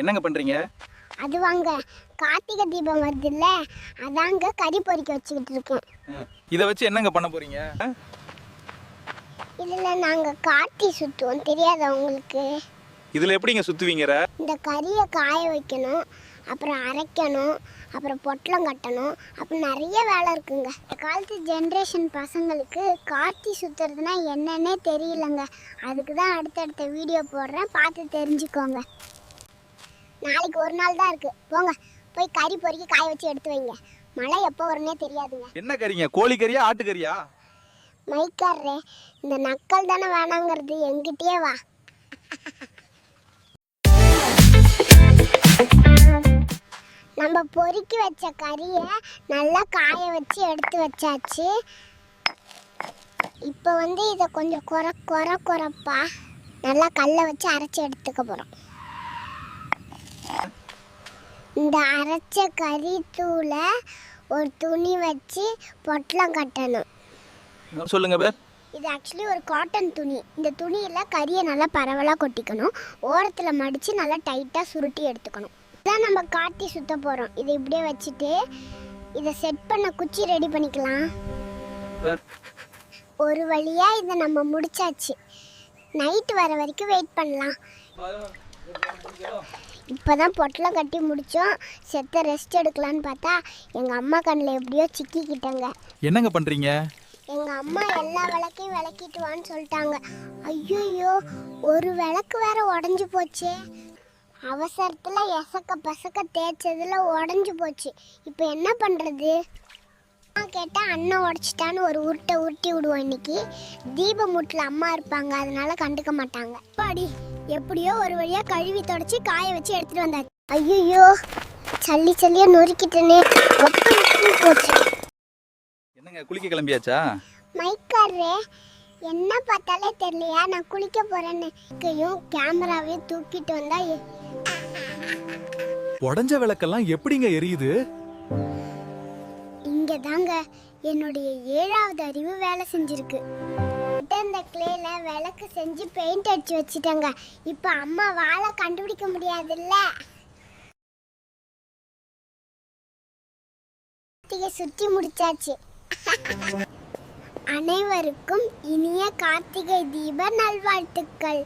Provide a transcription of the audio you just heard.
என்னங்க பண்றீங்க? அது வாங்க கார்த்திகை தீபம் வருதுல்ல அதாங்க கறி பொரிக்க வச்சுக்கிட்டு இருக்கேன். இதை வச்சு என்னங்க பண்ண போறீங்க? இதில் நாங்கள் கார்த்தி சுற்றுவோம் தெரியாதா உங்களுக்கு? இதுல எப்படிங்க சுத்துவீங்க இந்த கறியை காய வைக்கணும் அப்புறம் அரைக்கணும் அப்புறம் பொட்டலம் கட்டணும் அப்புறம் நிறைய வேலை இருக்குங்க. இந்த காலத்து ஜென்ரேஷன் பசங்களுக்கு கார்த்தி சுற்றுறதுனா என்னன்னே தெரியலங்க. அதுக்கு தான் அடுத்தடுத்த வீடியோ போடுறேன் பார்த்து தெரிஞ்சுக்கோங்க. நாளைக்கு ஒரு நாள் தான் இருக்குது போங்க. போய் கறி பொறுக்கி காய வச்சு எடுத்து வைங்க. மழை எப்போ வரும்னே தெரியாதுங்க. என்ன கறிங்க? கோழி கறியா ஆட்டு கறியா மைக்காரரே இந்த நக்கல் தானே வேணாங்கிறது. எங்கிட்டயே வா. நம்ம பொறுக்கி வச்ச கறியை நல்லா காய வச்சு எடுத்து வச்சாச்சு. இப்போ வந்து இதை கொஞ்சம் குறை குறை குறைப்பா நல்லா கல்லை வச்சு அரைச்சி எடுத்துக்க போகிறோம் இந்த அரைச்ச கறி தூளை ஒரு துணி வச்சு பொட்டலம் கட்டணும். சொல்லுங்க பேர். இது ஆக்சுவலி ஒரு காட்டன் துணி. இந்த துணியில் கறியை நல்லா பரவலாக கொட்டிக்கணும். ஓரத்தில் மடித்து நல்லா டைட்டாக சுருட்டி எடுத்துக்கணும். இதான் நம்ம காட்டி சுத்த போகிறோம் இதை இப்படியே வச்சுட்டு இதை செட் பண்ண குச்சி ரெடி பண்ணிக்கலாம். ஒரு வழியாக இதை நம்ம முடிச்சாச்சு. நைட் வர வரைக்கும் வெயிட் பண்ணலாம். இப்போ தான் பொட்டலம் கட்டி முடித்தோம் செத்த ரெஸ்ட் எடுக்கலான்னு பார்த்தா எங்கள் அம்மா கண்ணில் எப்படியோ சிக்கிக்கிட்டேங்க. என்னங்க பண்றீங்க? எங்க அம்மா எல்லா விளக்கையும் விளக்கிட்டு வான்னு சொல்லிட்டாங்க. ஐயோ ஒரு விளக்கு வேற உடஞ்சி போச்சே. அவசரத்துல எசக்க பசக்க தேய்ச்சதுல உடஞ்சி போச்சு. இப்போ என்ன பண்றது? அம்மா கேட்டா அண்ணன் உடச்சிட்டான்னு ஒரு உருட்டை உருட்டி விடுவோம் இன்னைக்கு. தீப மூட்டில் அம்மா இருப்பாங்க அதனால கண்டுக்க மாட்டாங்க. பாடி எப்படியோ ஒரு வழியா கழுவி தொடச்சி காய வச்சு எடுத்துட்டு வந்தாச்சு. ஐயோ சல்லி சல்லியா நொறுக்கிட்டனே. போச்சு என்னங்க குளிக்க கிளம்பியாச்சா? மைக்காரரே என்ன பார்த்தாலே தெரியலையா? நான் குளிக்க போறேன்னு. கேமராவையும் தூக்கிட்டு வந்தா உடஞ்ச விளக்கெல்லாம் எப்படிங்க எரியுது? இங்க தாங்க என்னுடைய ஏழாவது அறிவு வேலை செஞ்சிருக்கு. இந்த கிளேல விளக்கு செஞ்சு பெயிண்ட் அடிச்சு வச்சுட்டாங்க. இப்போ அம்மா வாழை கண்டுபிடிக்க முடியாதுல்ல. கார்த்திகை சுற்றி முடிச்சாச்சு. அனைவருக்கும் இனிய கார்த்திகை தீப நல்வாழ்த்துக்கள்.